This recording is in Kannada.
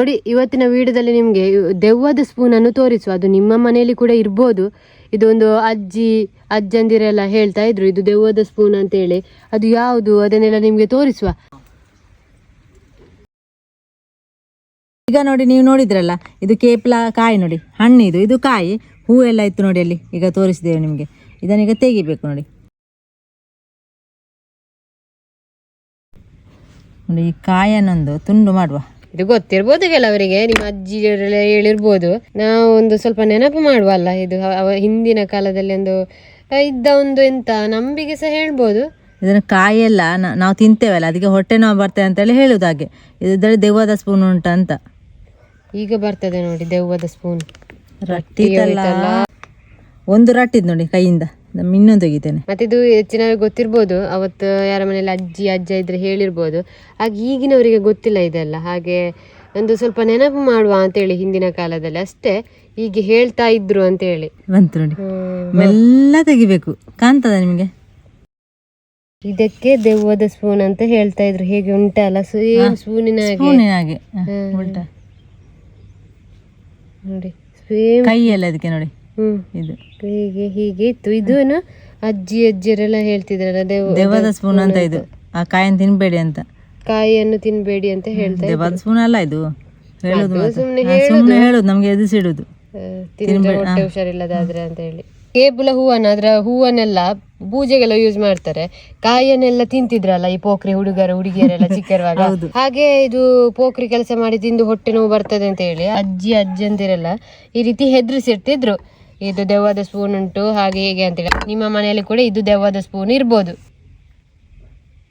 ನೋಡಿ, ಇವತ್ತಿನ ವಿಡಿಯೋದಲ್ಲಿ ನಿಮಗೆ ದೆವ್ವದ ಸ್ಪೂನ್ ಅನ್ನು ತೋರಿಸುವ. ಅದು ನಿಮ್ಮ ಮನೆಯಲ್ಲಿ ಕೂಡ ಇರ್ಬೋದು. ಇದೊಂದು ಅಜ್ಜಿ, ಅಜ್ಜಂದಿರೆಲ್ಲ ಹೇಳ್ತಾ ಇದ್ರು, ಇದು ದೆವ್ವದ ಸ್ಪೂನ್ ಅಂತ ಹೇಳಿ ಅದು ಯಾವುದು? ಅದನ್ನೆಲ್ಲ ನಿಮಗೆ ತೋರಿಸುವ. ಈಗ ನೋಡಿ, ನೀವು ನೋಡಿದ್ರಲ್ಲ, ಇದು ಕೇಪ್ಲ ಕಾಯಿ ನೋಡಿ, ಹಣ್ಣಿದು, ಇದು ಕಾಯಿ ಹೂ ಎಲ್ಲ ಇತ್ತು ನೋಡಿ ಅಲ್ಲಿ. ಈಗ ತೋರಿಸಿದ್ದೇವೆ ನಿಮಗೆ. ಇದನ್ನೀಗ ತೆಗಿಬೇಕು ನೋಡಿ. ನೋಡಿ, ಈ ಕಾಯನ್ನೊಂದು ತುಂಡು ಮಾಡುವ. ಇದು ಗೊತ್ತಿರ್ಬೋದು ಕೆಲವರಿಗೆ ನಿಮ್ಮ ಅಜ್ಜಿ ಹೇಳಿರ್ಬೋದು. ನಾವು ಒಂದು ಸ್ವಲ್ಪ ನೆನಪು ಮಾಡುವಲ್ಲ ಇದು ಅವ ಹಿಂದಿನ ಕಾಲದಲ್ಲಿ ಒಂದು ಇದ್ದ ಒಂದು ಎಂತ ನಂಬಿಕೆ ಸಹ ಹೇಳ್ಬೋದು. ಇದನ್ನು ಕಾಯೆಲ್ಲ ನಾವು ತಿಂತೇವಲ್ಲ ಅದಕ್ಕೆ ಹೊಟ್ಟೆ ನೋವು ಬರ್ತದೆ ಅಂತೇಳಿ ಹೇಳುದು ಹಾಗೆ. ಇದರಲ್ಲಿ ದೆವ್ವದ ಸ್ಪೂನ್ ಉಂಟ ಅಂತ. ಈಗ ಬರ್ತದೆ ನೋಡಿ ದೆವ್ವದ ಸ್ಪೂನ್ ರಟ್ಟಿ ಒಂದು ರಟ್ಟಿದ್ ನೋಡಿ ಕೈಯಿಂದ. ನಮ್ಮ ಇನ್ನೂ ತೆಗಿತೇನೆ ಮತ್ತೆ ಇದು ಹೆಚ್ಚಿನ ಗೊತ್ತಿರ್ಬೋದು ಅವತ್ತು ಯಾರ ಮನೇಲಿ ಅಜ್ಜಿ ಅಜ್ಜ ಇದ್ರೆ ಹೇಳಿರ್ಬೋದು. ಹಾಗೆ ಈಗಿನವರಿಗೆ ಗೊತ್ತಿಲ್ಲ ಇದೆಲ್ಲ. ಹಾಗೆ ಒಂದು ಸ್ವಲ್ಪ ನೆನಪು ಮಾಡುವ ಅಂತೇಳಿ ಹಿಂದಿನ ಕಾಲದಲ್ಲಿ ಅಷ್ಟೇ. ಹೀಗೆ ಹೇಳ್ತಾ ಇದ್ರು ಅಂತೇಳಿ. ಬಂತು ನೋಡಿ. ಮೆಲ್ಲ ತೆಗಿಬೇಕು. ಕಾಣ್ತದ ನಿಮಗೆ? ಇದಕ್ಕೆ ದೆವ್ವದ ಸ್ಪೂನ್ ಅಂತ ಹೇಳ್ತಾ ಇದ್ರು. ಹೇಗೆ ಉಂಟಲ್ಲ ಸ್ಪೂನಿನ ಹಾಗೆ. ನೋಡಿ ಸೇಮ್ ಕೈ ಎಲ್ಲ ಅದಕ್ಕೆ ನೋಡಿ. ಇದು. ಹೀಗೆ ಹೀಗೆ ಇತ್ತು. ಇದನ್ನು ಅಜ್ಜಿ ಅಜ್ಜಿಯರೆಲ್ಲ ಹೇಳ್ತಿದ್ರಲ್ಲ ದೇವದ ದೆವ್ವದ ಸ್ಪೂನ್ ಅಂತ ಇದು. ಆ ಕಾಯನ್ನು ತಿನ್ಬೇಡಿ ಅಂತ. ಕಾಯಿಯನ್ನು ತಿನ್ಬೇಡಿ ಅಂತ ಹೇಳ್ತಾರೆ ದೆವ್ವದ ಸ್ಪೂನ್ ಅಲ್ಲ ಇದು. ಹೇಳುದು ಸುಮ್ಮನೆ ಸುಮ್ಮನೆ ಹೇಳುದು. ನಮ್ಗೆ ಎದುರಿಸಿಡುದು. ಹೊಟ್ಟೆ ಹುಷಾರಿಲ್ಲದಾದ್ರೆ ಅಂತ ಹೇಳಿ. ಕೇಬುಲ ಹೂವನ್ನ ಅದ್ರ ಹೂವನ್ನೆಲ್ಲ ಪೂಜೆಗೆಲ್ಲ ಯೂಸ್ ಮಾಡ್ತಾರೆ. ಕಾಯನ್ನೆಲ್ಲ ತಿಂತಿದ್ರಲ್ಲ ಈ ಪೋಖ್ರಿ ಹುಡುಗರು ಹುಡುಗಿಯರೆಲ್ಲ ಚಿಕ್ಕಿರುವಾಗ. ಹಾಗೆ ಇದು ಪೋಖ್ರಿ ಕೆಲಸ ಮಾಡಿ ತಿಂದು ಹೊಟ್ಟೆ ನೋವು ಬರ್ತದೆ ಅಂತ ಹೇಳಿ ಅಜ್ಜಿ ಅಜ್ಜಂದಿರೆಲ್ಲ ಈ ರೀತಿ ಹೆದರಿಸಿರ್ತಿದ್ರು. ಇದು ದೆವ್ವದ ಸ್ಪೂನ್ ಉಂಟು ಹಾಗೆ ಹೀಗೆ ಅಂತೇಳಿ ನಿಮ್ಮ ಮನೆಯಲ್ಲಿ ಕೂಡ ಇದು ದೆವ್ವದ ಸ್ಪೂನ್ ಇರ್ಬೋದು.